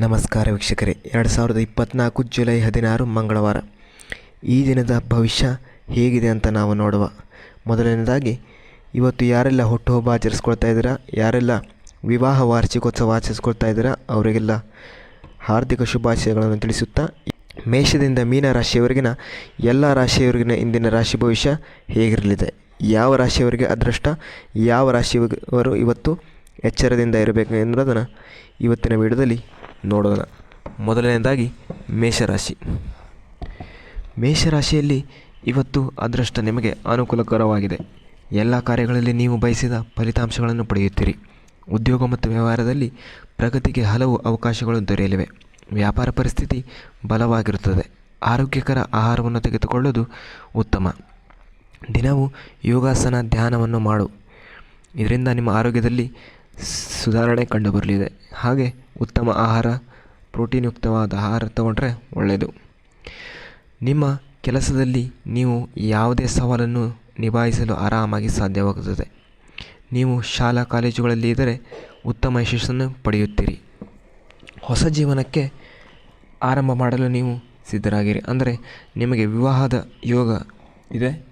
ನಮಸ್ಕಾರ ವೀಕ್ಷಕರೇ. ಎರಡು ಸಾವಿರದ ಇಪ್ಪತ್ತ್ನಾಲ್ಕು ಜುಲೈ ಹದಿನಾರು ಮಂಗಳವಾರ. ಈ ದಿನದ ಭವಿಷ್ಯ ಹೇಗಿದೆ ಅಂತ ನಾವು ನೋಡುವ. ಮೊದಲನೇದಾಗಿ ಇವತ್ತು ಯಾರೆಲ್ಲ ಹುಟ್ಟುಹಬ್ಬ ಆಚರಿಸ್ಕೊಳ್ತಾ ಇದ್ದೀರಾ? ಯಾರೆಲ್ಲ ವಿವಾಹ ವಾರ್ಷಿಕೋತ್ಸವ ಆಚರಿಸ್ಕೊಳ್ತಾ ಇದ್ದೀರಾ? ಅವರಿಗೆಲ್ಲ ಹಾರ್ದಿಕ ಶುಭಾಶಯಗಳನ್ನು ತಿಳಿಸುತ್ತಾ, ಮೇಷದಿಂದ ಮೀನ ರಾಶಿಯವರೆಗಿನ ಎಲ್ಲ ರಾಶಿಯವರೆಗಿನ ಇಂದಿನ ರಾಶಿ ಭವಿಷ್ಯ ಹೇಗಿರಲಿದೆ? ಯಾವ ರಾಶಿಯವರಿಗೆ ಅದೃಷ್ಟ? ಯಾವ ರಾಶಿಯವರು ಇವತ್ತು ಎಚ್ಚರದಿಂದ ಇರಬೇಕು ಎನ್ನುವುದನ್ನು ಇವತ್ತಿನ ವಿಡಿಯೋದಲ್ಲಿ ನೋಡೋಣ. ಮೊದಲನೇದಾಗಿ ಮೇಷರಾಶಿ. ಮೇಷರಾಶಿಯಲ್ಲಿ ಇವತ್ತು ಅದೃಷ್ಟ ನಿಮಗೆ ಅನುಕೂಲಕರವಾಗಿದೆ. ಎಲ್ಲ ಕಾರ್ಯಗಳಲ್ಲಿ ನೀವು ಬಯಸಿದ ಫಲಿತಾಂಶಗಳನ್ನು ಪಡೆಯುತ್ತೀರಿ. ಉದ್ಯೋಗ ಮತ್ತು ವ್ಯವಹಾರದಲ್ಲಿ ಪ್ರಗತಿಗೆ ಹಲವು ಅವಕಾಶಗಳು ದೊರೆಯಲಿವೆ. ವ್ಯಾಪಾರ ಪರಿಸ್ಥಿತಿ ಬಲವಾಗಿರುತ್ತದೆ. ಆರೋಗ್ಯಕರ ಆಹಾರವನ್ನು ತೆಗೆದುಕೊಳ್ಳೋದು ಉತ್ತಮ. ದಿನವೂ ಯೋಗಾಸನ ಧ್ಯಾನವನ್ನು ಮಾಡು. ಇದರಿಂದ ನಿಮ್ಮ ಆರೋಗ್ಯದಲ್ಲಿ ಸುಧಾರಣೆ ಕಂಡುಬರಲಿದೆ. ಹಾಗೆ ಉತ್ತಮ ಆಹಾರ, ಪ್ರೋಟೀನ್ಯುಕ್ತವಾದ ಆಹಾರ ತಗೊಂಡ್ರೆ ಒಳ್ಳೆಯದು. ನಿಮ್ಮ ಕೆಲಸದಲ್ಲಿ ನೀವು ಯಾವುದೇ ಸವಾಲನ್ನು ನಿಭಾಯಿಸಲು ಆರಾಮಾಗಿ ಸಾಧ್ಯವಾಗುತ್ತದೆ. ನೀವು ಶಾಲಾ ಕಾಲೇಜುಗಳಲ್ಲಿ ಇದ್ದರೆ ಉತ್ತಮ ಯಶಸ್ಸನ್ನು ಪಡೆಯುತ್ತೀರಿ. ಹೊಸ ಜೀವನಕ್ಕೆ ಆರಂಭ ಮಾಡಲು ನೀವು ಸಿದ್ಧರಾಗಿರಿ. ಅಂದರೆ ನಿಮಗೆ ವಿವಾಹದ ಯೋಗ ಇದೆ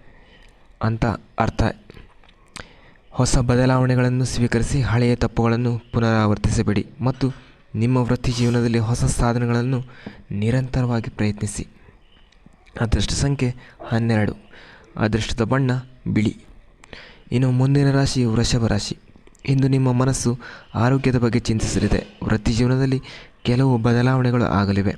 ಅಂತ ಅರ್ಥ. ಹೊಸ ಬದಲಾವಣೆಗಳನ್ನು ಸ್ವೀಕರಿಸಿ ಹಳೆಯ ತಪ್ಪುಗಳನ್ನು ಪುನರಾವರ್ತಿಸಬೇಡಿ ಮತ್ತು ನಿಮ್ಮ ವೃತ್ತಿ ಜೀವನದಲ್ಲಿ ಹೊಸ ಸಾಧನೆಗಳನ್ನು ನಿರಂತರವಾಗಿ ಪ್ರಯತ್ನಿಸಿ. ಅದೃಷ್ಟ ಸಂಖ್ಯೆ ಹನ್ನೆರಡು. ಅದೃಷ್ಟದ ಬಣ್ಣ ಬಿಳಿ. ಇನ್ನು ಮುಂದಿನ ರಾಶಿ ವೃಷಭ ರಾಶಿ. ಇಂದು ನಿಮ್ಮ ಮನಸ್ಸು ಆರೋಗ್ಯದ ಬಗ್ಗೆ ಚಿಂತಿಸಲಿದೆ. ವೃತ್ತಿ ಜೀವನದಲ್ಲಿ ಕೆಲವು ಬದಲಾವಣೆಗಳು ಆಗಲಿವೆ.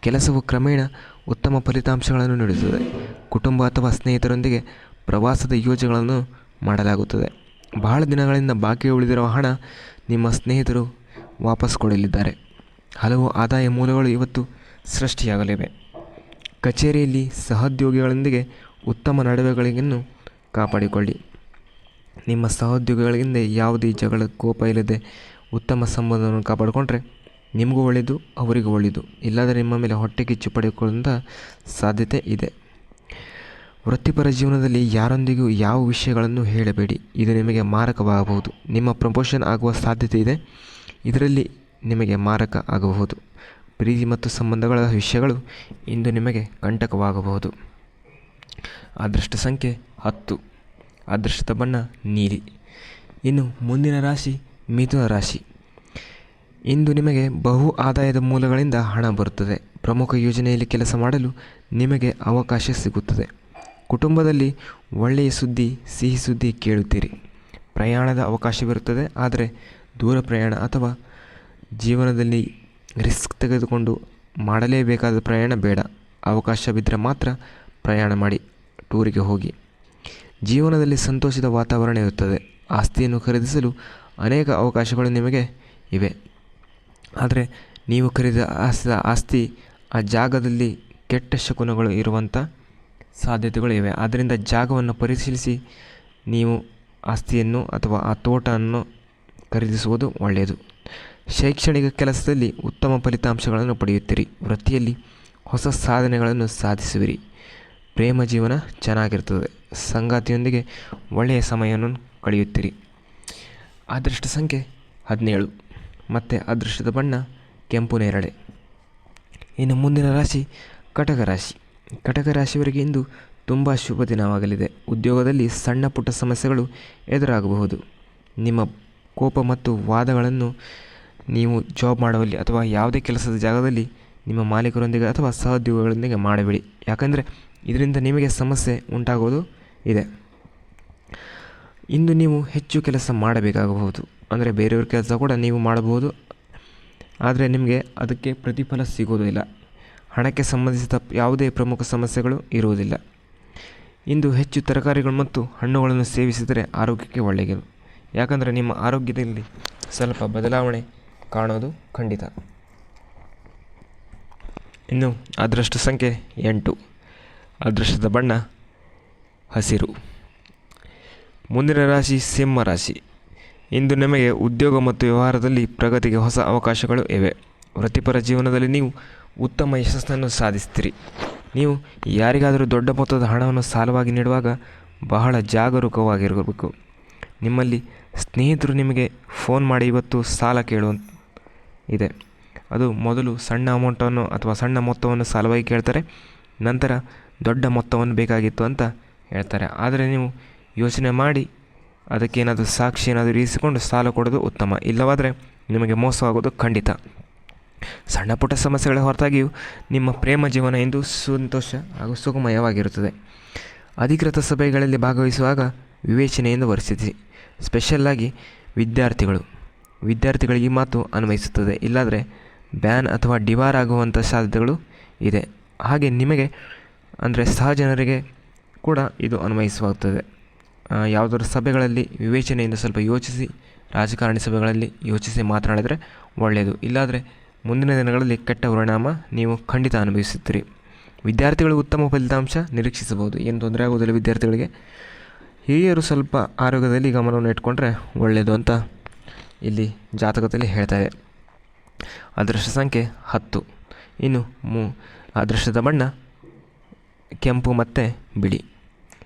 ಕೆಲಸವು ಕ್ರಮೇಣ ಉತ್ತಮ ಫಲಿತಾಂಶಗಳನ್ನು ನೀಡುತ್ತದೆ. ಕುಟುಂಬ ಅಥವಾ ಸ್ನೇಹಿತರೊಂದಿಗೆ ಪ್ರವಾಸದ ಯೋಜನೆಗಳನ್ನು ಮಾಡಲಾಗುತ್ತದೆ. ಬಹಳ ದಿನಗಳಿಂದ ಬಾಕಿ ಉಳಿದಿರುವ ಹಣ ನಿಮ್ಮ ಸ್ನೇಹಿತರು ವಾಪಸ್ ಕೊಡಲಿದ್ದಾರೆ. ಹಲವು ಆದಾಯ ಮೂಲಗಳು ಇವತ್ತು ಸೃಷ್ಟಿಯಾಗಲಿವೆ. ಕಚೇರಿಯಲ್ಲಿ ಸಹೋದ್ಯೋಗಿಗಳೊಂದಿಗೆ ಉತ್ತಮ ನಡವಳಿಕೆಯನ್ನು ಕಾಪಾಡಿಕೊಳ್ಳಿ. ನಿಮ್ಮ ಸಹೋದ್ಯೋಗಿಗಳಿಂದ ಯಾವುದೇ ಜಗಳ, ಕೋಪ ಇಲ್ಲದೆ ಉತ್ತಮ ಸಂಬಂಧವನ್ನು ಕಾಪಾಡಿಕೊಂಡ್ರೆ ನಿಮಗೂ ಒಳ್ಳೆಯದು, ಅವರಿಗೂ ಒಳ್ಳೆಯದು. ಇಲ್ಲಾದರೆ ನಿಮ್ಮ ಮೇಲೆ ಹೊಟ್ಟೆ ಕಿಚ್ಚು ಪಡೆದುಕೊಳ್ಳುವಂಥ ಸಾಧ್ಯತೆ ಇದೆ. ವೃತ್ತಿಪರ ಜೀವನದಲ್ಲಿ ಯಾರೊಂದಿಗೂ ಯಾವ ವಿಷಯಗಳನ್ನು ಹೇಳಬೇಡಿ. ಇದು ನಿಮಗೆ ಮಾರಕವಾಗಬಹುದು. ನಿಮ್ಮ ಪ್ರಮೋಷನ್ ಆಗುವ ಸಾಧ್ಯತೆ ಇದೆ. ಇದರಲ್ಲಿ ನಿಮಗೆ ಮಾರಕ ಆಗಬಹುದು. ಪ್ರೀತಿ ಮತ್ತು ಸಂಬಂಧಗಳ ವಿಷಯಗಳು ಇಂದು ನಿಮಗೆ ಕಂಟಕವಾಗಬಹುದು. ಅದೃಷ್ಟ ಸಂಖ್ಯೆ ಹತ್ತು. ಅದೃಷ್ಟದ ಬಣ್ಣ ನೀಲಿ. ಇನ್ನು ಮುಂದಿನ ರಾಶಿ ಮಿಥುನ ರಾಶಿ. ಇಂದು ನಿಮಗೆ ಬಹು ಆದಾಯದ ಮೂಲಗಳಿಂದ ಹಣ ಬರುತ್ತದೆ. ಪ್ರಮುಖ ಯೋಜನೆಯಲ್ಲಿ ಕೆಲಸ ಮಾಡಲು ನಿಮಗೆ ಅವಕಾಶ ಸಿಗುತ್ತದೆ. ಕುಟುಂಬದಲ್ಲಿ ಒಳ್ಳೆಯ ಸುದ್ದಿ, ಸಿಹಿ ಸುದ್ದಿ ಕೇಳುತ್ತೀರಿ. ಪ್ರಯಾಣದ ಅವಕಾಶವಿರುತ್ತದೆ ಆದರೆ ದೂರ ಪ್ರಯಾಣ ಅಥವಾ ಜೀವನದಲ್ಲಿ ರಿಸ್ಕ್ ತೆಗೆದುಕೊಂಡು ಮಾಡಲೇಬೇಕಾದ ಪ್ರಯಾಣ ಬೇಡ. ಅವಕಾಶ ಬಿದ್ದರೆ ಮಾತ್ರ ಪ್ರಯಾಣ ಮಾಡಿ ಟೂರಿಗೆ ಹೋಗಿ. ಜೀವನದಲ್ಲಿ ಸಂತೋಷದ ವಾತಾವರಣ ಇರುತ್ತದೆ. ಆಸ್ತಿಯನ್ನು ಖರೀದಿಸಲು ಅನೇಕ ಅವಕಾಶಗಳು ನಿಮಗೆ ಇವೆ. ಆದರೆ ನೀವು ಖರೀದ ಆಸ್ತಿ ಆಸ್ತಿ, ಆ ಜಾಗದಲ್ಲಿ ಕೆಟ್ಟ ಶಕುನಗಳು ಇರುವಂಥ ಸಾಧ್ಯತೆಗಳು ಇವೆ ಆದ್ದರಿಂದ ಜಾಗವನ್ನು ಪರಿಶೀಲಿಸಿ, ನೀವು ಆಸ್ತಿಯನ್ನು ಅಥವಾ ಆ ತೋಟವನ್ನು ಖರೀದಿಸುವುದು ಒಳ್ಳೆಯದು. ಶೈಕ್ಷಣಿಕ ಕೆಲಸದಲ್ಲಿ ಉತ್ತಮ ಫಲಿತಾಂಶಗಳನ್ನು ಪಡೆಯುತ್ತೀರಿ. ವೃತ್ತಿಯಲ್ಲಿ ಹೊಸ ಸಾಧನೆಗಳನ್ನು ಸಾಧಿಸುವಿರಿ. ಪ್ರೇಮ ಜೀವನ ಚೆನ್ನಾಗಿರ್ತದೆ ಸಂಗಾತಿಯೊಂದಿಗೆ ಒಳ್ಳೆಯ ಸಮಯವನ್ನು ಕಳೆಯುತ್ತೀರಿ. ಅದೃಷ್ಟ ಸಂಖ್ಯೆ ಹದಿನೇಳು. ಮತ್ತು ಅದೃಷ್ಟದ ಬಣ್ಣ ಕೆಂಪು ನೇರಳೆ. ಇನ್ನು ಮುಂದಿನ ರಾಶಿ ಕಟಕ ರಾಶಿ ಕಟಕ ರಾಶಿಯವರಿಗೆ ಇಂದು ತುಂಬ ಶುಭ ದಿನವಾಗಲಿದೆ. ಉದ್ಯೋಗದಲ್ಲಿ ಸಣ್ಣ ಪುಟ್ಟ ಸಮಸ್ಯೆಗಳು ಎದುರಾಗಬಹುದು. ನಿಮ್ಮ ಕೋಪ ಮತ್ತು ವಾದಗಳನ್ನು ನೀವು ಜಾಬ್ ಮಾಡುವಲ್ಲಿ ಅಥವಾ ಯಾವುದೇ ಕೆಲಸದ ಜಾಗದಲ್ಲಿ ನಿಮ್ಮ ಮಾಲೀಕರೊಂದಿಗೆ ಅಥವಾ ಸಹೋದ್ಯೋಗಗಳೊಂದಿಗೆ ಮಾಡಬೇಡಿ. ಯಾಕಂದರೆ ಇದರಿಂದ ನಿಮಗೆ ಸಮಸ್ಯೆ ಉಂಟಾಗೋದು ಇದೆ. ಇಂದು ನೀವು ಹೆಚ್ಚು ಕೆಲಸ ಮಾಡಬೇಕಾಗಬಹುದು. ಅಂದರೆ ಬೇರೆಯವ್ರ ಕೆಲಸ ಕೂಡ ನೀವು ಮಾಡಬಹುದು. ಆದರೆ ನಿಮಗೆ ಅದಕ್ಕೆ ಪ್ರತಿಫಲ ಸಿಗೋದಿಲ್ಲ. ಹಣಕ್ಕೆ ಸಂಬಂಧಿಸಿದ ಯಾವುದೇ ಪ್ರಮುಖ ಸಮಸ್ಯೆಗಳು ಇರುವುದಿಲ್ಲ. ಇಂದು ಹೆಚ್ಚು ತರಕಾರಿಗಳು ಮತ್ತು ಹಣ್ಣುಗಳನ್ನು ಸೇವಿಸಿದರೆ ಆರೋಗ್ಯಕ್ಕೆ ಒಳ್ಳೆಯದು. ಯಾಕಂದರೆ ನಿಮ್ಮ ಆರೋಗ್ಯದಲ್ಲಿ ಸ್ವಲ್ಪ ಬದಲಾವಣೆ ಕಾಣೋದು ಖಂಡಿತ. ಇನ್ನು ಅದೃಷ್ಟ ಸಂಖ್ಯೆ ಎಂಟು. ಅದೃಷ್ಟದ ಬಣ್ಣ ಹಸಿರು. ಮುಂದಿನ ರಾಶಿ ಸಿಂಹ ರಾಶಿ. ಇಂದು ನಿಮಗೆ ಉದ್ಯೋಗ ಮತ್ತು ವ್ಯವಹಾರದಲ್ಲಿ ಪ್ರಗತಿಗೆ ಹೊಸ ಅವಕಾಶಗಳು ಇವೆ. ವೃತ್ತಿಪರ ಜೀವನದಲ್ಲಿ ನೀವು ಉತ್ತಮ ಯಶಸ್ಸನ್ನು ಸಾಧಿಸ್ತೀರಿ. ನೀವು ಯಾರಿಗಾದರೂ ದೊಡ್ಡ ಮೊತ್ತದ ಹಣವನ್ನು ಸಾಲವಾಗಿ ನೀಡುವಾಗ ಬಹಳ ಜಾಗರೂಕವಾಗಿರಬೇಕು. ನಿಮ್ಮಲ್ಲಿ ಸ್ನೇಹಿತರು ನಿಮಗೆ ಫೋನ್ ಮಾಡಿ ಇವತ್ತು ಸಾಲ ಕೇಳುವ ಇದೆ. ಅದು ಮೊದಲು ಸಣ್ಣ ಅಮೌಂಟನ್ನು ಅಥವಾ ಸಣ್ಣ ಮೊತ್ತವನ್ನು ಸಾಲವಾಗಿ ಕೇಳ್ತಾರೆ, ನಂತರ ದೊಡ್ಡ ಮೊತ್ತವನ್ನು ಬೇಕಾಗಿತ್ತು ಅಂತ ಹೇಳ್ತಾರೆ. ಆದರೆ ನೀವು ಯೋಚನೆ ಮಾಡಿ, ಅದಕ್ಕೇನಾದರೂ ಸಾಕ್ಷಿ ಏನಾದರೂ ಇರಿಸಿಕೊಂಡು ಸಾಲ ಕೊಡೋದು ಉತ್ತಮ. ಇಲ್ಲವಾದರೆ ನಿಮಗೆ ಮೋಸವಾಗೋದು ಖಂಡಿತ. ಸಣ್ಣ ಪುಟ್ಟ ಹೊರತಾಗಿಯೂ ಹೊರತಾಗಿಯೂ ನಿಮ್ಮ ಪ್ರೇಮ ಜೀವನ ಎಂದು ಸಂತೋಷ ಹಾಗೂ ಸುಗಮಯವಾಗಿರುತ್ತದೆ ಅಧಿಕೃತ ಸಭೆಗಳಲ್ಲಿ ಭಾಗವಹಿಸುವಾಗ ವಿವೇಚನೆಯಿಂದ ವರ್ತಿಸಿ. ಸ್ಪೆಷಲ್ಲಾಗಿ ವಿದ್ಯಾರ್ಥಿಗಳು. ವಿದ್ಯಾರ್ಥಿಗಳಿಗೆ ಮಾತು ಅನ್ವಯಿಸುತ್ತದೆ. ಇಲ್ಲಾದರೆ ಬ್ಯಾನ್ ಅಥವಾ ಡಿವಾರ್ ಆಗುವಂಥ ಸಾಧ್ಯತೆಗಳು ಇದೆ. ಹಾಗೆ ನಿಮಗೆ ಅಂದರೆ ಸಹಜನರಿಗೆ ಕೂಡ ಇದು ಅನ್ವಯಿಸುವಾಗುತ್ತದೆ. ಯಾವುದಾದ್ರೂ ಸಭೆಗಳಲ್ಲಿ ವಿವೇಚನೆಯಿಂದ ಸ್ವಲ್ಪ ಯೋಚಿಸಿ, ರಾಜಕಾರಣಿ ಸಭೆಗಳಲ್ಲಿ ಯೋಚಿಸಿ ಮಾತನಾಡಿದರೆ ಒಳ್ಳೆಯದು. ಇಲ್ಲಾದರೆ ಮುಂದಿನ ದಿನಗಳಲ್ಲಿ ಕೆಟ್ಟ ಪರಿಣಾಮ ನೀವು ಖಂಡಿತ ಅನುಭವಿಸುತ್ತೀರಿ. ವಿದ್ಯಾರ್ಥಿಗಳು ಉತ್ತಮ ಫಲಿತಾಂಶ ನಿರೀಕ್ಷಿಸಬಹುದು. ಏನು ತೊಂದರೆ ಆಗುವುದಿಲ್ಲ ವಿದ್ಯಾರ್ಥಿಗಳಿಗೆ. ಹಿರಿಯರು ಸ್ವಲ್ಪ ಆರೋಗ್ಯದಲ್ಲಿ ಗಮನವನ್ನು ಇಟ್ಕೊಂಡ್ರೆ ಒಳ್ಳೆಯದು ಅಂತ ಇಲ್ಲಿ ಜಾತಕದಲ್ಲಿ ಹೇಳ್ತಾ ಇದೆ. ಅದೃಷ್ಟ ಸಂಖ್ಯೆ ಹತ್ತು. ಇನ್ನು ಮು, ಅದೃಷ್ಟದ ಬಣ್ಣ ಕೆಂಪು ಮತ್ತು ಬಿಳಿ.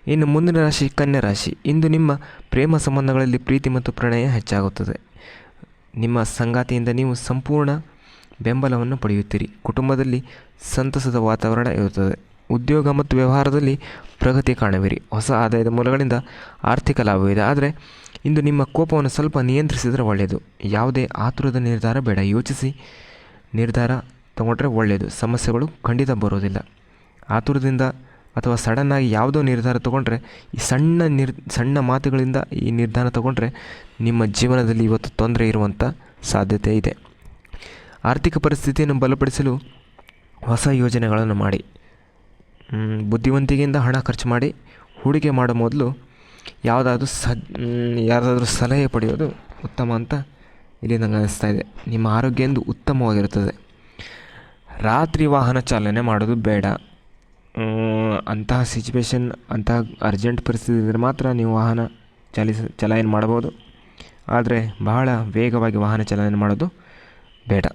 ಇನ್ನು ಮುಂದಿನ ರಾಶಿ ಕನ್ಯಾ ರಾಶಿ. ಇಂದು ನಿಮ್ಮ ಪ್ರೇಮ ಸಂಬಂಧಗಳಲ್ಲಿ ಪ್ರೀತಿ ಮತ್ತು ಪ್ರಣಯ ಹೆಚ್ಚಾಗುತ್ತದೆ. ನಿಮ್ಮ ಸಂಗಾತಿಯಿಂದ ನೀವು ಸಂಪೂರ್ಣ ಬೆಂಬಲವನ್ನು ಪಡೆಯುತ್ತೀರಿ. ಕುಟುಂಬದಲ್ಲಿ ಸಂತಸದ ವಾತಾವರಣ ಇರುತ್ತದೆ. ಉದ್ಯೋಗ ಮತ್ತು ವ್ಯವಹಾರದಲ್ಲಿ ಪ್ರಗತಿ ಕಾಣುವಿರಿ. ಹೊಸ ಆದಾಯದ ಮೂಲಗಳಿಂದ ಆರ್ಥಿಕ ಲಾಭವಿದೆ. ಆದರೆ ಇಂದು ನಿಮ್ಮ ಕೋಪವನ್ನು ಸ್ವಲ್ಪ ನಿಯಂತ್ರಿಸಿದರೆ ಒಳ್ಳೆಯದು. ಯಾವುದೇ ಆತುರದ ನಿರ್ಧಾರ ಬೇಡ. ಯೋಚಿಸಿ ನಿರ್ಧಾರ ತಗೊಂಡ್ರೆ ಒಳ್ಳೆಯದು. ಸಮಸ್ಯೆಗಳು ಖಂಡಿತ ಬರೋದಿಲ್ಲ ಆತುರದಿಂದ ಅಥವಾ ಸಡನ್ನಾಗಿ ಯಾವುದೋ ನಿರ್ಧಾರ ತಗೊಂಡ್ರೆ, ಈ ಸಣ್ಣ ನಿರ್, ಸಣ್ಣ ಮಾತುಗಳಿಂದ ಈ ನಿರ್ಧಾರ ತಗೊಂಡ್ರೆ ನಿಮ್ಮ ಜೀವನದಲ್ಲಿ ಇವತ್ತು ತೊಂದರೆ ಇರುವಂಥ ಸಾಧ್ಯತೆ ಇದೆ. ಆರ್ಥಿಕ ಪರಿಸ್ಥಿತಿಯನ್ನು ಬಲಪಡಿಸಲು ಹೊಸ ಯೋಜನೆಗಳನ್ನು ಮಾಡಿ ಬುದ್ಧಿವಂತಿಕೆಯಿಂದ ಹಣ ಖರ್ಚು ಮಾಡಿ ಹೂಡಿಕೆ ಮಾಡೋ ಮೊದಲು ಯಾವುದಾದ್ರೂ ಸ ಯಾರದಾದ್ರೂ ಸಲಹೆ ಪಡೆಯೋದು ಉತ್ತಮ ಅಂತ ಇಲ್ಲಿ ನನಗೆ ಅನಿಸ್ತಾ ಇದೆ. ನಿಮ್ಮ ಆರೋಗ್ಯ ಎಂದು ಉತ್ತಮವಾಗಿರುತ್ತದೆ. ರಾತ್ರಿ ವಾಹನ ಚಾಲನೆ ಮಾಡೋದು ಬೇಡ. ಅಂತಹ ಸಿಚುವೇಶನ್ ಅಂತಹ ಅರ್ಜೆಂಟ್ ಪರಿಸ್ಥಿತಿ ಇದ್ದರೆ ಮಾತ್ರ ನೀವು ವಾಹನ ಚಲಿಸ, ಚಲಾಯನ ಮಾಡ್ಬೋದು ಆದರೆ ಬಹಳ ವೇಗವಾಗಿ ವಾಹನ ಚಲನೆ ಮಾಡೋದು ಬೇಡ.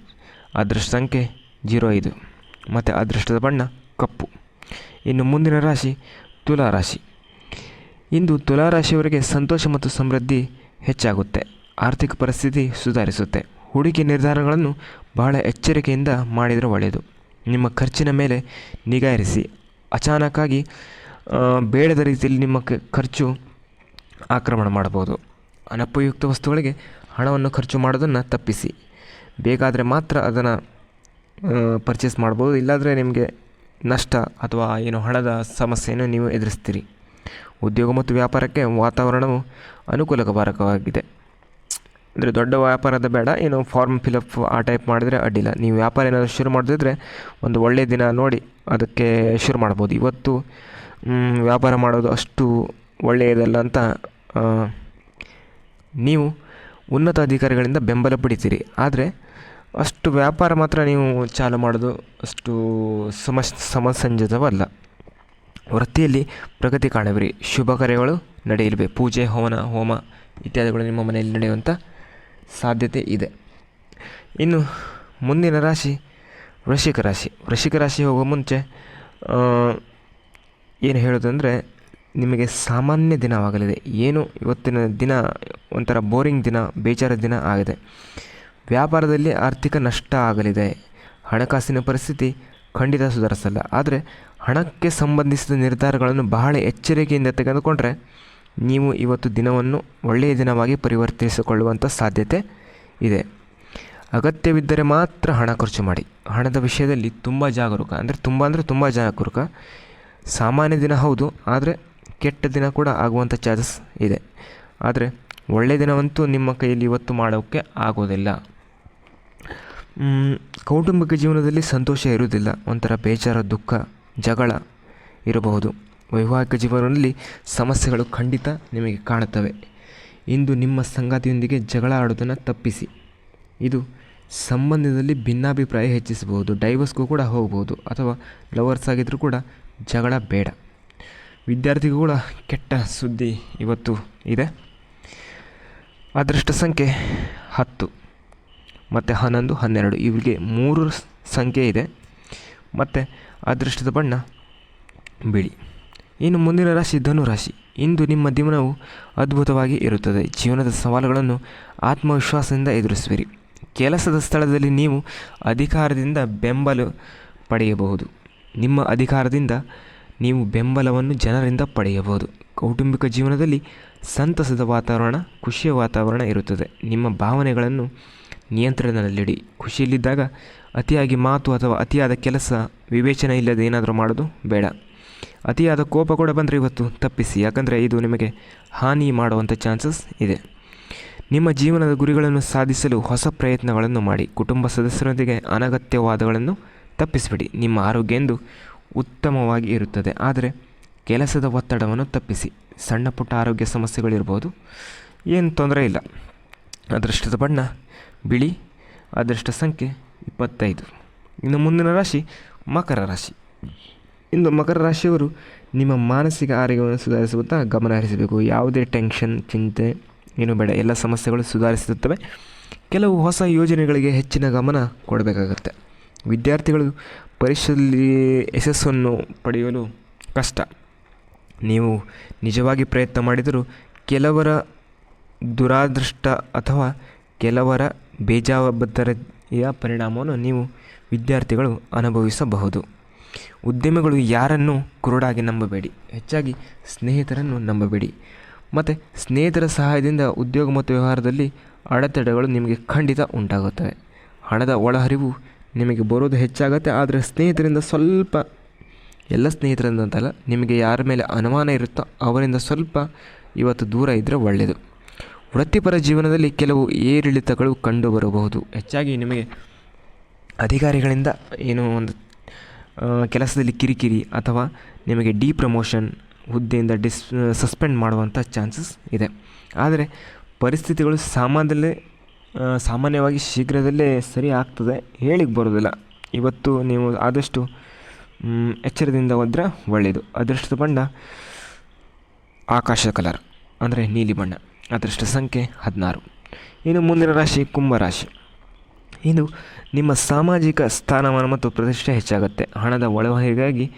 ಅದೃಷ್ಟ ಸಂಖ್ಯೆ ಜೀರೋ ಐದು. ಮತ್ತು ಅದೃಷ್ಟದ ಬಣ್ಣ ಕಪ್ಪು. ಇನ್ನು ಮುಂದಿನ ರಾಶಿ ತುಲಾ ರಾಶಿ. ಇಂದು ತುಲಾ ರಾಶಿಯವರಿಗೆ ಸಂತೋಷ ಮತ್ತು ಸಮೃದ್ಧಿ ಹೆಚ್ಚಾಗುತ್ತೆ. ಆರ್ಥಿಕ ಪರಿಸ್ಥಿತಿ ಸುಧಾರಿಸುತ್ತೆ. ಹೂಡಿಕೆ ನಿರ್ಧಾರಗಳನ್ನು ಬಹಳ ಎಚ್ಚರಿಕೆಯಿಂದ ಮಾಡಿದರೆ ಒಳ್ಳೆಯದು. ನಿಮ್ಮ ಖರ್ಚಿನ ಮೇಲೆ ನಿಗಾ ಇರಿಸಿ. ಅಚಾನಕ್ಕಾಗಿ ಬೇಡದ ರೀತಿಯಲ್ಲಿ ನಿಮ್ಮ ಖರ್ಚು ಆಕ್ರಮಣ ಮಾಡಬಹುದು. ಅನಪಯುಕ್ತ ವಸ್ತುಗಳಿಗೆ ಹಣವನ್ನು ಖರ್ಚು ಮಾಡೋದನ್ನು ತಪ್ಪಿಸಿ. ಬೇಕಾದರೆ ಮಾತ್ರ ಅದನ್ನು ಪರ್ಚೇಸ್ ಮಾಡ್ಬೋದು. ಇಲ್ಲಾಂದರೆ ನಿಮಗೆ ನಷ್ಟ ಅಥವಾ ಏನು ಹಣದ ಸಮಸ್ಯೆಯನ್ನು ನೀವು ಎದುರಿಸ್ತೀರಿ. ಉದ್ಯೋಗ ಮತ್ತು ವ್ಯಾಪಾರಕ್ಕೆ ವಾತಾವರಣವು ಅನುಕೂಲಕರವಾಗಿದೆ. ಅಂದರೆ ದೊಡ್ಡ ವ್ಯಾಪಾರದ ಬೇಡ, ಏನು ಫಾರ್ಮ್ ಫಿಲಪ್ ಆ ಟೈಪ್ ಮಾಡಿದರೆ ಅಡ್ಡಿಲ್ಲ ನೀವು ವ್ಯಾಪಾರ ಏನಾದರೂ ಶುರು ಮಾಡದಿದ್ದರೆ ಒಂದು ಒಳ್ಳೆಯ ದಿನ ನೋಡಿ ಅದಕ್ಕೆ ಶುರು ಮಾಡ್ಬೋದು. ಇವತ್ತು ವ್ಯಾಪಾರ ಮಾಡೋದು ಅಷ್ಟು ಒಳ್ಳೆಯದಲ್ಲ ಅಂತ ನೀವು ಉನ್ನತ ಅಧಿಕಾರಿಗಳಿಂದ ಬೆಂಬಲ ಪಡಿತೀರಿ. ಆದರೆ ಅಷ್ಟು ವ್ಯಾಪಾರ ಮಾತ್ರ ನೀವು ಚಾಲು ಮಾಡೋದು ಅಷ್ಟು ಸಮಸ್ ಸಮಸಂಜಿತವಲ್ಲ ವೃತ್ತಿಯಲ್ಲಿ ಪ್ರಗತಿ ಕಾಣುವಿರಿ ಶುಭ ಕಾರ್ಯಗಳು ನಡೆಯಲಿವೆ. ಪೂಜೆ ಹವನ ಹೋಮ ಇತ್ಯಾದಿಗಳು ನಿಮ್ಮ ಮನೆಯಲ್ಲಿ ನಡೆಯುವಂಥ ಸಾಧ್ಯತೆ ಇದೆ. ಇನ್ನು ಮುಂದಿನ ರಾಶಿ ವೃಷಿಕ ರಾಶಿ. ವೃಷಿಕ ರಾಶಿ ಹೋಗೋ ಮುಂಚೆ ಏನು ಹೇಳೋದಂದರೆ ನಿಮಗೆ ಸಾಮಾನ್ಯ ದಿನವಾಗಲಿದೆ. ಏನು ಇವತ್ತಿನ ದಿನ, ಒಂಥರ ಬೋರಿಂಗ್ ದಿನ, ಬೇಜಾರ ದಿನ ಆಗಿದೆ. ವ್ಯಾಪಾರದಲ್ಲಿ ಆರ್ಥಿಕ ನಷ್ಟ ಆಗಲಿದೆ. ಹಣಕಾಸಿನ ಪರಿಸ್ಥಿತಿ ಖಂಡಿತ ಸುಧಾರಿಸಲ್ಲ. ಆದರೆ ಹಣಕ್ಕೆ ಸಂಬಂಧಿಸಿದ ನಿರ್ಧಾರಗಳನ್ನು ಬಹಳ ಎಚ್ಚರಿಕೆಯಿಂದ ತೆಗೆದುಕೊಂಡರೆ ನೀವು ಇವತ್ತು ದಿನವನ್ನು ಒಳ್ಳೆಯ ದಿನವಾಗಿ ಪರಿವರ್ತಿಸಿಕೊಳ್ಳುವಂಥ ಸಾಧ್ಯತೆ ಇದೆ. ಅಗತ್ಯವಿದ್ದರೆ ಮಾತ್ರ ಹಣ ಖರ್ಚು ಮಾಡಿ. ಹಣದ ವಿಷಯದಲ್ಲಿ ತುಂಬ ಜಾಗರೂಕ. ಅಂದರೆ ತುಂಬ ಅಂದರೆ ತುಂಬ ಜಾಗರೂಕ. ಸಾಮಾನ್ಯ ದಿನ ಹೌದು, ಆದರೆ ಕೆಟ್ಟ ದಿನ ಕೂಡ ಆಗುವಂಥ ಚಾನ್ಸಸ್ ಇದೆ. ಆದರೆ ಒಳ್ಳೆಯ ದಿನವಂತೂ ನಿಮ್ಮ ಕೈಯಲ್ಲಿ ಇವತ್ತು ಮಾಡೋಕ್ಕೆ ಆಗೋದಿಲ್ಲ. ಕೌಟುಂಬಿಕ ಜೀವನದಲ್ಲಿ ಸಂತೋಷ ಇರುವುದಿಲ್ಲ, ಒಂಥರ ಬೇಜಾರ, ದುಃಖ, ಜಗಳ ಇರಬಹುದು. ವೈವಾಹಿಕ ಜೀವನದಲ್ಲಿ ಸಮಸ್ಯೆಗಳು ಖಂಡಿತ ನಿಮಗೆ ಕಾಣುತ್ತವೆ. ಇಂದು ನಿಮ್ಮ ಸಂಗಾತಿಯೊಂದಿಗೆ ಜಗಳ ಆಡೋದನ್ನು ತಪ್ಪಿಸಿ. ಇದು ಸಂಬಂಧದಲ್ಲಿ ಭಿನ್ನಾಭಿಪ್ರಾಯ ಹೆಚ್ಚಿಸಬಹುದು, ಡೈವರ್ಸ್ಗೂ ಕೂಡ ಹೋಗ್ಬೋದು ಅಥವಾ ಲವರ್ಸ್ ಆಗಿದ್ದರೂ ಕೂಡ ಜಗಳ ಬೇಡ. ವಿದ್ಯಾರ್ಥಿಗೂ ಕೂಡ ಕೆಟ್ಟ ಸುದ್ದಿ ಇವತ್ತು ಇದೆ. ಅದೃಷ್ಟ ಸಂಖ್ಯೆ ಹತ್ತು. ಮತ್ತು ಹನ್ನೊಂದು, ಹನ್ನೆರಡು ಇವರಿಗೆ ಮೂರು ಸಂಖ್ಯೆ ಇದೆ. ಮತ್ತು ಅದೃಷ್ಟದ ಬಣ್ಣ ಬಿಳಿ. ಇನ್ನು ಮುಂದಿನ ರಾಶಿ ಧನುರಾಶಿ. ಇಂದು ನಿಮ್ಮ ಜೀವನವು ಅದ್ಭುತವಾಗಿ ಇರುತ್ತದೆ. ಜೀವನದ ಸವಾಲುಗಳನ್ನು ಆತ್ಮವಿಶ್ವಾಸದಿಂದ ಎದುರಿಸುವಿರಿ. ಕೆಲಸದ ಸ್ಥಳದಲ್ಲಿ ನೀವು ಅಧಿಕಾರದಿಂದ ಬೆಂಬಲ ಪಡೆಯಬಹುದು. ನಿಮ್ಮ ಅಧಿಕಾರದಿಂದ ನೀವು ಬೆಂಬಲವನ್ನು ಜನರಿಂದ ಪಡೆಯಬಹುದು. ಕೌಟುಂಬಿಕ ಜೀವನದಲ್ಲಿ ಸಂತಸದ ವಾತಾವರಣ, ಖುಷಿಯ ವಾತಾವರಣ ಇರುತ್ತದೆ. ನಿಮ್ಮ ಭಾವನೆಗಳನ್ನು ನಿಯಂತ್ರಣದಲ್ಲಿಡಿ. ಖುಷಿಯಲ್ಲಿದ್ದಾಗ ಅತಿಯಾಗಿ ಮಾತು ಅಥವಾ ಅತಿಯಾದ ಕೆಲಸ, ವಿವೇಚನೆ ಇಲ್ಲದೆ ಏನಾದರೂ ಮಾಡೋದು ಬೇಡ. ಅತಿಯಾದ ಕೋಪ ಕೂಡ ಬಂದರೆ ಇವತ್ತು ತಪ್ಪಿಸಿ, ಯಾಕಂದರೆ ಇದು ನಿಮಗೆ ಹಾನಿ ಮಾಡುವಂಥ ಚಾನ್ಸಸ್ ಇದೆ. ನಿಮ್ಮ ಜೀವನದ ಗುರಿಗಳನ್ನು ಸಾಧಿಸಲು ಹೊಸ ಪ್ರಯತ್ನಗಳನ್ನು ಮಾಡಿ. ಕುಟುಂಬ ಸದಸ್ಯರೊಂದಿಗೆ ಅನಗತ್ಯವಾದಗಳನ್ನು ತಪ್ಪಿಸಿಬಿಡಿ. ನಿಮ್ಮ ಆರೋಗ್ಯ ಎಂದು ಉತ್ತಮವಾಗಿ ಇರುತ್ತದೆ. ಆದರೆ ಕೆಲಸದ ಒತ್ತಡವನ್ನು ತಪ್ಪಿಸಿ. ಸಣ್ಣ ಪುಟ್ಟ ಆರೋಗ್ಯ ಸಮಸ್ಯೆಗಳಿರ್ಬೋದು. ಏನು ತೊಂದರೆ ಇಲ್ಲ. ಅದೃಷ್ಟದ ಬಣ್ಣ ಬಿಳಿ, ಅದೃಷ್ಟ ಸಂಖ್ಯೆ ಇಪ್ಪತ್ತೈದು. ಇನ್ನು ಮುಂದಿನ ರಾಶಿ ಮಕರ ರಾಶಿ. ಇಂದು ಮಕರ ರಾಶಿಯವರು ನಿಮ್ಮ ಮಾನಸಿಕ ಆರೋಗ್ಯವನ್ನು ಸುಧಾರಿಸುತ್ತಾ ಗಮನ ಹರಿಸಬೇಕು. ಯಾವುದೇ ಟೆನ್ಷನ್, ಚಿಂತೆ, ಏನು ಬೇಡ, ಎಲ್ಲ ಸಮಸ್ಯೆಗಳು ಸುಧಾರಿಸುತ್ತವೆ. ಕೆಲವು ಹೊಸ ಯೋಜನೆಗಳಿಗೆ ಹೆಚ್ಚಿನ ಗಮನ ಕೊಡಬೇಕಾಗುತ್ತೆ. ವಿದ್ಯಾರ್ಥಿಗಳು ಪರೀಕ್ಷೆಯಲ್ಲಿ ಯಶಸ್ಸನ್ನು ಪಡೆಯಲು ಕಷ್ಟ. ನೀವು ನಿಜವಾಗಿ ಪ್ರಯತ್ನ ಮಾಡಿದರೂ ಕೆಲವರ ದುರಾದೃಷ್ಟ ಅಥವಾ ಕೆಲವರ ಬೇಜವಾಬ್ದಾರಿಯ ಪರಿಣಾಮವನ್ನು ನೀವು ವಿದ್ಯಾರ್ಥಿಗಳು ಅನುಭವಿಸಬಹುದು. ಉದ್ಯಮಿಗಳು ಯಾರನ್ನು ಕುರುಡಾಗಿ ನಂಬಬೇಡಿ. ಹೆಚ್ಚಾಗಿ ಸ್ನೇಹಿತರನ್ನು ನಂಬಬೇಡಿ. ಮತ್ತು ಸ್ನೇಹಿತರ ಸಹಾಯದಿಂದ ಉದ್ಯೋಗ ಮತ್ತು ವ್ಯವಹಾರದಲ್ಲಿ ಅಡೆತಡೆಗಳು ನಿಮಗೆ ಖಂಡಿತ ಉಂಟಾಗುತ್ತವೆ. ಹಣದ ಒಳಹರಿವು ನಿಮಗೆ ಬರೋದು ಹೆಚ್ಚಾಗುತ್ತೆ, ಆದರೆ ಸ್ನೇಹಿತರಿಂದ ಸ್ವಲ್ಪ, ಎಲ್ಲ ಸ್ನೇಹಿತರಿಂದ ಅಂತಲ್ಲ, ನಿಮಗೆ ಯಾರ ಮೇಲೆ ಅನುಮಾನ ಇರುತ್ತೋ ಅವರಿಂದ ಸ್ವಲ್ಪ ಇವತ್ತು ದೂರ ಇದ್ದರೆ ಒಳ್ಳೆಯದು ವೃತ್ತಿಪರ ಜೀವನದಲ್ಲಿ ಕೆಲವು ಏರಿಳಿತಗಳು ಕಂಡುಬರಬಹುದು. ಹೆಚ್ಚಾಗಿ ನಿಮಗೆ ಅಧಿಕಾರಿಗಳಿಂದ ಏನೋ ಒಂದು ಕೆಲಸದಲ್ಲಿ ಕಿರಿಕಿರಿ ಅಥವಾ ನಿಮಗೆ ಡಿ ಪ್ರಮೋಷನ್ ಹುದ್ದೆಯಿಂದ ಡಿಸ್ ಸಸ್ಪೆಂಡ್ ಮಾಡುವಂಥ ಚಾನ್ಸಸ್ ಇದೆ. ಆದರೆ ಪರಿಸ್ಥಿತಿಗಳು ಸಾಮಾನ್ಯದಲ್ಲೇ ಸಾಮಾನ್ಯವಾಗಿ ಶೀಘ್ರದಲ್ಲೇ ಸರಿ ಆಗ್ತದೆ ಹೇಳಿಕ್ಕೆ ಬರೋದಿಲ್ಲ ಇವತ್ತು ನೀವು ಆದಷ್ಟು ಎಚ್ಚರದಿಂದ ಹೋದ್ರೆ ಒಳ್ಳೆಯದು ಅದೃಷ್ಟದ ಬಣ್ಣ ಆಕಾಶ ಕಲರ್ ಅಂದರೆ ನೀಲಿ ಬಣ್ಣ. ಅದೃಷ್ಟ ಸಂಖ್ಯೆ ಹದಿನಾರು. ಇನ್ನು ಮುಂದಿನ ರಾಶಿ ಕುಂಭರಾಶಿ. ಇದು ನಿಮ್ಮ ಸಾಮಾಜಿಕ ಸ್ಥಾನಮಾನ ಮತ್ತು ಪ್ರತಿಷ್ಠೆ ಹೆಚ್ಚಾಗುತ್ತೆ. ಹಣದ ಒಳವಹಿಗಾಗಿ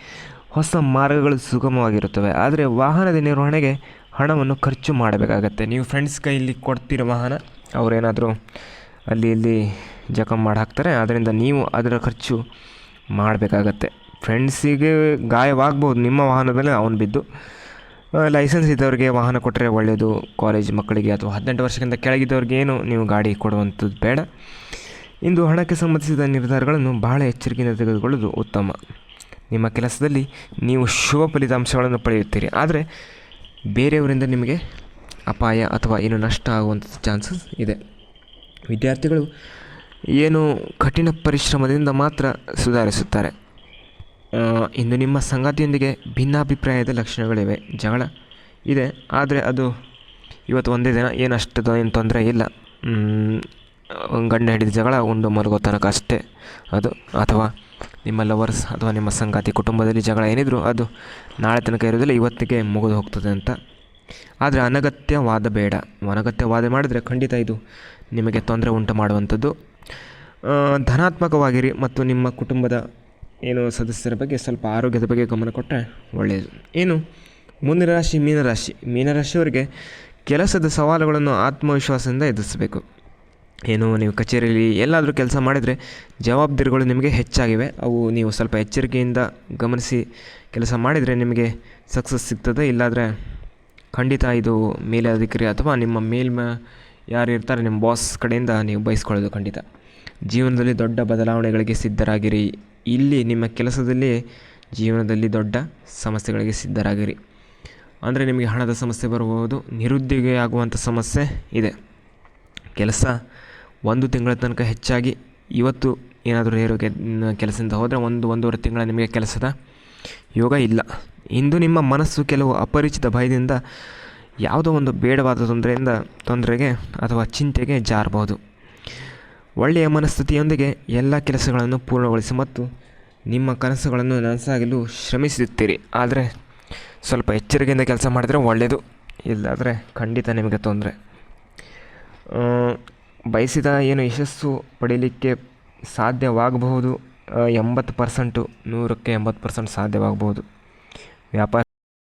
ಹೊಸ ಮಾರ್ಗಗಳು ಸುಗಮವಾಗಿರುತ್ತವೆ. ಆದರೆ ವಾಹನದ ನಿರ್ವಹಣೆಗೆ ಹಣವನ್ನು ಖರ್ಚು ಮಾಡಬೇಕಾಗತ್ತೆ. ನೀವು ಫ್ರೆಂಡ್ಸ್ ಕೈಯಲ್ಲಿ ಕೊಡ್ತಿರೋ ವಾಹನ, ಅವರೇನಾದರೂ ಅಲ್ಲಿ ಇಲ್ಲಿ ಜಖಂ ಮಾಡಿ ಹಾಕ್ತಾರೆ. ಅದರಿಂದ ನೀವು ಅದರ ಖರ್ಚು ಮಾಡಬೇಕಾಗತ್ತೆ. ಫ್ರೆಂಡ್ಸಿಗೆ ಗಾಯವಾಗ್ಬೋದು. ನಿಮ್ಮ ವಾಹನದಲ್ಲೇ ಅವನು ಬಿದ್ದು. ಲೈಸೆನ್ಸ್ ಇದ್ದವ್ರಿಗೆ ವಾಹನ ಕೊಟ್ಟರೆ ಒಳ್ಳೆಯದು ಕಾಲೇಜ್ ಮಕ್ಕಳಿಗೆ ಅಥವಾ ಹದಿನೆಂಟು ವರ್ಷಕ್ಕಿಂತ ಕೆಳಗಿದ್ದವ್ರಿಗೆ ಏನು, ನೀವು ಗಾಡಿ ಕೊಡುವಂಥದ್ದು ಬೇಡ. ಇಂದು ಹಣಕ್ಕೆ ಸಂಬಂಧಿಸಿದ ನಿರ್ಧಾರಗಳನ್ನು ಬಹಳ ಎಚ್ಚರಿಕೆಯಿಂದ ತೆಗೆದುಕೊಳ್ಳೋದು ಉತ್ತಮ. ನಿಮ್ಮ ಕೆಲಸದಲ್ಲಿ ನೀವು ಶುಭ ಫಲಿತಾಂಶಗಳನ್ನು ಪಡೆಯುತ್ತೀರಿ. ಆದರೆ, ಬೇರೆಯವರಿಂದ ನಿಮಗೆ ಅಪಾಯ ಅಥವಾ ಏನು ನಷ್ಟ ಆಗುವಂಥ ಚಾನ್ಸಸ್ ಇದೆ. ವಿದ್ಯಾರ್ಥಿಗಳು ಏನು ಕಠಿಣ ಪರಿಶ್ರಮದಿಂದ ಮಾತ್ರ ಸುಧಾರಿಸುತ್ತಾರೆ. ಇಂದು ನಿಮ್ಮ ಸಂಗಾತಿಯೊಂದಿಗೆ ಭಿನ್ನಾಭಿಪ್ರಾಯದ ಲಕ್ಷಣಗಳಿವೆ. ಜಗಳ ಇದೆ, ಆದರೆ ಅದು ಇವತ್ತು ಒಂದೇ ದಿನ ಏನು ಅಷ್ಟು ಏನು ತೊಂದರೆ ಇಲ್ಲ. ಗಂಡ ಹಿಡಿದ ಜಗಳ, ಉಂಡು ಮಲಗೋ ತನಕ ಅಷ್ಟೇ ಅದು. ಅಥವಾ ನಿಮ್ಮ ಲವರ್ಸ್ ಅಥವಾ ನಿಮ್ಮ ಸಂಗಾತಿ ಕುಟುಂಬದಲ್ಲಿ ಜಗಳ ಏನಿದ್ರು ಅದು ನಾಳೆ ತನಕ ಇರೋದಿಲ್ಲ ಇವತ್ತಿಗೆ ಮುಗಿದು ಹೋಗ್ತದೆ ಅಂತ. ಆದರೆ ಅನಗತ್ಯವಾದ ಬೇಡ. ಅನಗತ್ಯವಾದ ಮಾಡಿದರೆ ಖಂಡಿತ ಇದು ನಿಮಗೆ ತೊಂದರೆ ಉಂಟು ಮಾಡುವಂಥದ್ದು. ಧನಾತ್ಮಕವಾಗಿರಿ ಮತ್ತು ನಿಮ್ಮ ಕುಟುಂಬದ ಏನು ಸದಸ್ಯರ ಬಗ್ಗೆ ಸ್ವಲ್ಪ ಆರೋಗ್ಯದ ಬಗ್ಗೆ ಗಮನ ಕೊಟ್ಟರೆ ಒಳ್ಳೆಯದು ಏನು? ಮುಂದಿನ ರಾಶಿ ಮೀನರಾಶಿ. ಮೀನರಾಶಿಯವರಿಗೆ ಕೆಲಸದ ಸವಾಲುಗಳನ್ನು ಆತ್ಮವಿಶ್ವಾಸದಿಂದ ಎದುರಿಸಬೇಕು. ಏನು, ನೀವು ಕಚೇರಿಯಲ್ಲಿ ಎಲ್ಲಾದರೂ ಕೆಲಸ ಮಾಡಿದರೆ ಜವಾಬ್ದಾರಿಗಳು ನಿಮಗೆ ಹೆಚ್ಚಾಗಿವೆ. ಅವು ನೀವು ಸ್ವಲ್ಪ ಎಚ್ಚರಿಕೆಯಿಂದ ಗಮನಿಸಿ ಕೆಲಸ ಮಾಡಿದರೆ ನಿಮಗೆ ಸಕ್ಸಸ್ ಸಿಗ್ತದೆ. ಇಲ್ಲಾದರೆ ಖಂಡಿತ ಇದು ಮೇಲೆ ಅಧಿಕಾರಿ ಅಥವಾ ನಿಮ್ಮ ಮೇಲ್ಮ ಯಾರು ಇರ್ತಾರೆ ನಿಮ್ಮ ಬಾಸ್ ಕಡೆಯಿಂದ ನೀವು ಬಯಸ್ಕೊಳ್ಳೋದು ಖಂಡಿತ. ಜೀವನದಲ್ಲಿ ದೊಡ್ಡ ಬದಲಾವಣೆಗಳಿಗೆ ಸಿದ್ಧರಾಗಿರಿ. ಇಲ್ಲಿ ನಿಮ್ಮ ಕೆಲಸದಲ್ಲಿ ಜೀವನದಲ್ಲಿ ದೊಡ್ಡ ಸಮಸ್ಯೆಗಳಿಗೆ ಸಿದ್ಧರಾಗಿರಿ. ಅಂದರೆ ನಿಮಗೆ ಹಣದ ಸಮಸ್ಯೆ ಬರಬಹುದು, ನಿರುದ್ಯೋಗ ಆಗುವಂಥ ಸಮಸ್ಯೆ ಇದೆ. ಕೆಲಸ ಒಂದು ತಿಂಗಳ ತನಕ ಹೆಚ್ಚಾಗಿ ಇವತ್ತು ಏನಾದರೂ ನೇರೋಗೆ ಕೆಲಸದಿಂದ ಹೋದರೆ ಒಂದು, ಒಂದೂವರೆ ತಿಂಗಳ ನಿಮಗೆ ಕೆಲಸದ ಯೋಗ ಇಲ್ಲ. ಇಂದು ನಿಮ್ಮ ಮನಸ್ಸು ಕೆಲವು ಅಪರಿಚಿತ ಭಯದಿಂದ ಯಾವುದೋ ಒಂದು ಬೇಡವಾದ ತೊಂದರೆಯಿಂದ, ತೊಂದರೆಗೆ ಅಥವಾ ಚಿಂತೆಗೆ ಜಾರಬಹುದು. ಒಳ್ಳೆಯ ಮನಸ್ಥಿತಿಯೊಂದಿಗೆ ಎಲ್ಲ ಕೆಲಸಗಳನ್ನು ಪೂರ್ಣಗೊಳಿಸಿ ಮತ್ತು ನಿಮ್ಮ ಕನಸುಗಳನ್ನು ನನಸಾಗಲು ಶ್ರಮಿಸುತ್ತೀರಿ ಆದರೆ ಸ್ವಲ್ಪ ಎಚ್ಚರಿಕೆಯಿಂದ ಕೆಲಸ ಮಾಡಿದರೆ ಒಳ್ಳೆಯದು. ಇಲ್ಲಾದರೆ ಖಂಡಿತ ನಿಮಗೆ ತೊಂದರೆ. ಬಯಸಿದ ಏನು ಯಶಸ್ಸು ಪಡೀಲಿಕ್ಕೆ ಸಾಧ್ಯವಾಗಬಹುದು. ಎಂಬತ್ತು ಪರ್ಸೆಂಟು ನೂರಕ್ಕೆ ಎಂಬತ್ತು ಪರ್ಸೆಂಟ್ ಸಾಧ್ಯವಾಗಬಹುದು. ವ್ಯಾಪಾರ